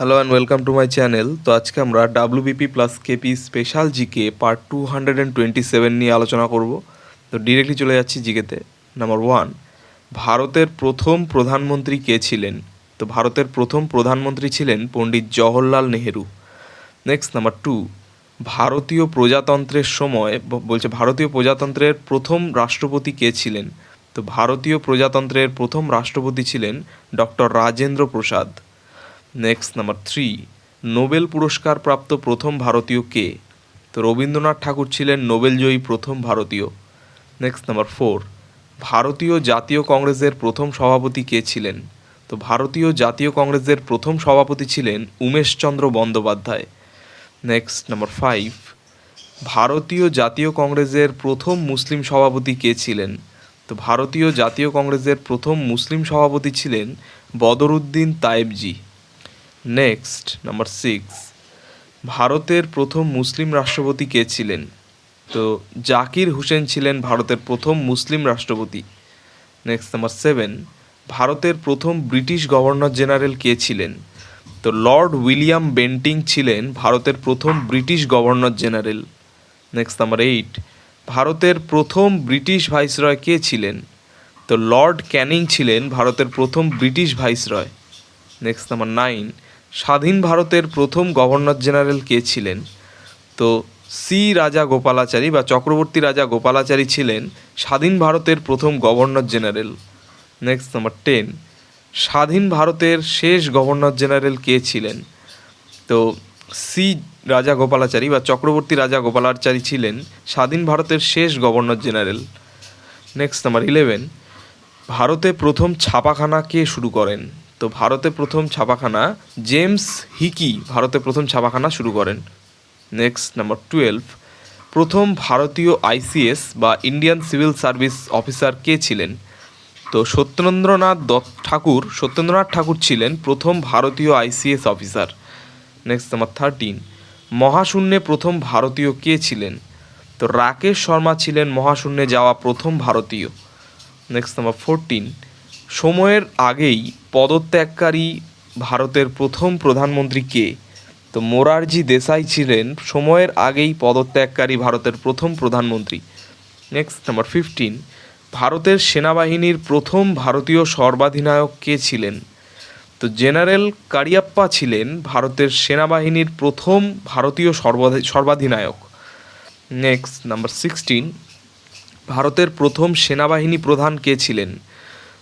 Hello and welcome to my channel তো আজকে আমরা WBP plus KP special GK part two hundred and twenty seven নিয়ে আলোচনা করব। তো ডিরেক্টলি চলে যাচ্ছি জিকেতে নাম্বার ওয়ান ভারতের প্রথম প্রধানমন্ত্রী কে ছিলেন? তো ভারতের প্রথম প্রধানমন্ত্রী ছিলেন Pandit Jawaharlal Nehru. Next number two ভারতীয় প্রজাতন্ত্রের সময় বলছে ভারতীয় প্রজাতন্ত্রের প্রথম রাষ্ট্রপতি কে ছিলেন? তো ভারতীয় প্রজাতন্ত্রের প্রথম রাষ্ট্রপতি ছিলেন doctor Rajendra Prasad. Next number three Nobel পুরস্কার প্রাপ্ত প্রথম ভারতীয় কে? তো রবীন্দ্রনাথ ঠাকুর ছিলেন নোবেলজয়ী প্রথম ভারতীয়। নেক্সট নাম্বার ফোর ভারতীয় জাতীয় কংগ্রেসের প্রথম সভাপতি কে ছিলেন? তো ভারতীয় জাতীয় কংগ্রেসের প্রথম সভাপতি ছিলেন Umeshchandra Bandyopadhyay. Next number five ভারতীয় জাতীয় কংগ্রেসের প্রথম মুসলিম সভাপতি কে ছিলেন? তো ভারতীয় জাতীয় কংগ্রেসের প্রথম মুসলিম সভাপতি ছিলেন Badruddin Tyabji. Next number six ভারতের প্রথম মুসলিম রাষ্ট্রপতি কে ছিলেন? তো জাকির হুসেন ছিলেন ভারতের প্রথম মুসলিম রাষ্ট্রপতি। নেক্সট নাম্বার সেভেন ভারতের প্রথম ব্রিটিশ গভর্নর জেনারেল কে ছিলেন? তো লর্ড উইলিয়াম বেন্টিং ছিলেন ভারতের প্রথম British governor general. Next number eight ভারতের প্রথম ব্রিটিশ ভাইসরয় কে ছিলেন? তো লর্ড ক্যানিং ছিলেন ভারতের প্রথম British viceroy. Next number nine স্বাধীন ভারতের প্রথম গভর্নর জেনারেল কে ছিলেন? তো সি রাজা গোপালাচারী বা চক্রবর্তী রাজা গোপালাচারী ছিলেন স্বাধীন ভারতের প্রথম governor general. Next number ten স্বাধীন ভারতের শেষ গভর্নর জেনারেল কে ছিলেন? তো সি রাজা গোপালাচারী বা চক্রবর্তী রাজা গোপালাচারী ছিলেন স্বাধীন ভারতের শেষ governor general. Next number eleven ভারতে প্রথম ছাপাখানা কে শুরু করেন? তো ভারতে প্রথম ছাপাখানা জেমস হিকি ভারতে প্রথম ছাপাখানা শুরু করেন। নেক্সট নাম্বার টুয়েলভ প্রথম ভারতীয় আইসিএস বা ইন্ডিয়ান সিভিল সার্ভিস অফিসার কে ছিলেন? তো সত্যেন্দ্রনাথ দত্ত ঠাকুর, সত্যেন্দ্রনাথ ঠাকুর ছিলেন প্রথম ভারতীয় ICS officer. Next number thirteen মহাশূন্যে প্রথম ভারতীয় কে ছিলেন? তো রাকেশ শর্মা ছিলেন মহাশূন্যে যাওয়া প্রথম ভারতীয়। নেক্সট নাম্বার ফোরটিন সময়ের আগেই পদত্যাগকারী ভারতের প্রথম প্রধানমন্ত্রী কে? তো মোরারজি দেশাই ছিলেন সময়ের আগেই পদত্যাগকারী ভারতের প্রথম প্রধানমন্ত্রী। নেক্সট নাম্বার ফিফটিন ভারতের সেনাবাহিনীর প্রথম ভারতীয় সর্বাধিনায়ক কে ছিলেন? তো জেনারেল কারিয়াপ্পা ছিলেন ভারতের সেনাবাহিনীর প্রথম ভারতীয় সর্বাধি- সর্বাধিনায়ক। নেক্সট নাম্বার সিক্সটিন ভারতের প্রথম সেনাবাহিনী প্রধান কে ছিলেন?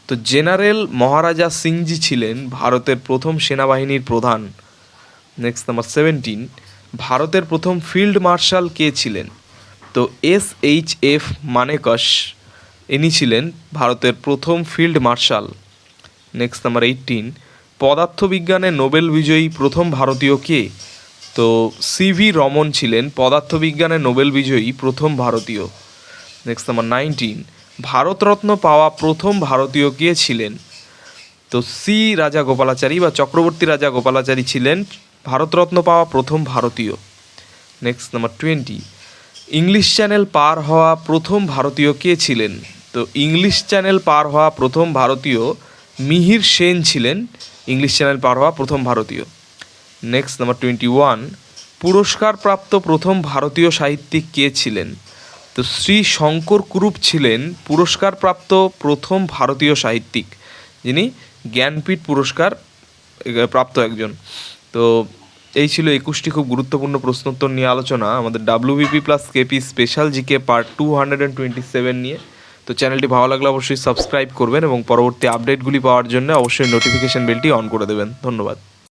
তো জেনারেল মহারাজা সিংজি ছিলেন ভারতের প্রথম সেনাবাহিনীর প্রধান। নেক্সট নাম্বার সেভেন্টিন ভারতের প্রথম ফিল্ড মার্শাল কে ছিলেন? তো এস এইচ এফ মানেকশ, ইনি ছিলেন ভারতের প্রথম field marshal. Next number eighteen পদার্থবিজ্ঞানে নোবেল বিজয়ী প্রথম ভারতীয় কে? তো সিভি রমন ছিলেন পদার্থবিজ্ঞানে নোবেল বিজয়ী প্রথম ভারতীয়। নেক্সট নাম্বার নাইনটিন ভারতরত্ন পাওয়া প্রথম ভারতীয় কে ছিলেন? তো সি রাজা গোপালাচারী বা চক্রবর্তী রাজা গোপালাচারী ছিলেন ভারতরত্ন পাওয়া প্রথম ভারতীয়। Next number twenty English channel পার হওয়া প্রথম ভারতীয় কে ছিলেন? তো ইংলিশ চ্যানেল পার হওয়া প্রথম ভারতীয় মিহির সেন ছিলেন। ইংলিশ চ্যানেল পার হওয়া প্রথম ভারতীয়। নেক্সট নাম্বার টোয়েন্টি ওয়ান পুরস্কারপ্রাপ্ত প্রথম ভারতীয় সাহিত্যিক কে ছিলেন? তো শ্রী শঙ্কর কুরুপ ছিলেন পুরস্কারপ্রাপ্ত প্রথম ভারতীয় সাহিত্যিক, যিনি জ্ঞানপীঠ পুরস্কার প্রাপ্ত একজন। তো এই ছিল একুশটি খুব গুরুত্বপূর্ণ প্রশ্নোত্তর নিয়ে আলোচনা। আমাদের WBP plus KP special GK part two hundred and twenty seven নিয়ে। তো চ্যানেলটি ভালো লাগলে অবশ্যই সাবস্ক্রাইব করবেন এবং পরবর্তী আপডেটগুলি পাওয়ার জন্য অবশ্যই নোটিফিকেশন বেলটি অন করে দেবেন। ধন্যবাদ।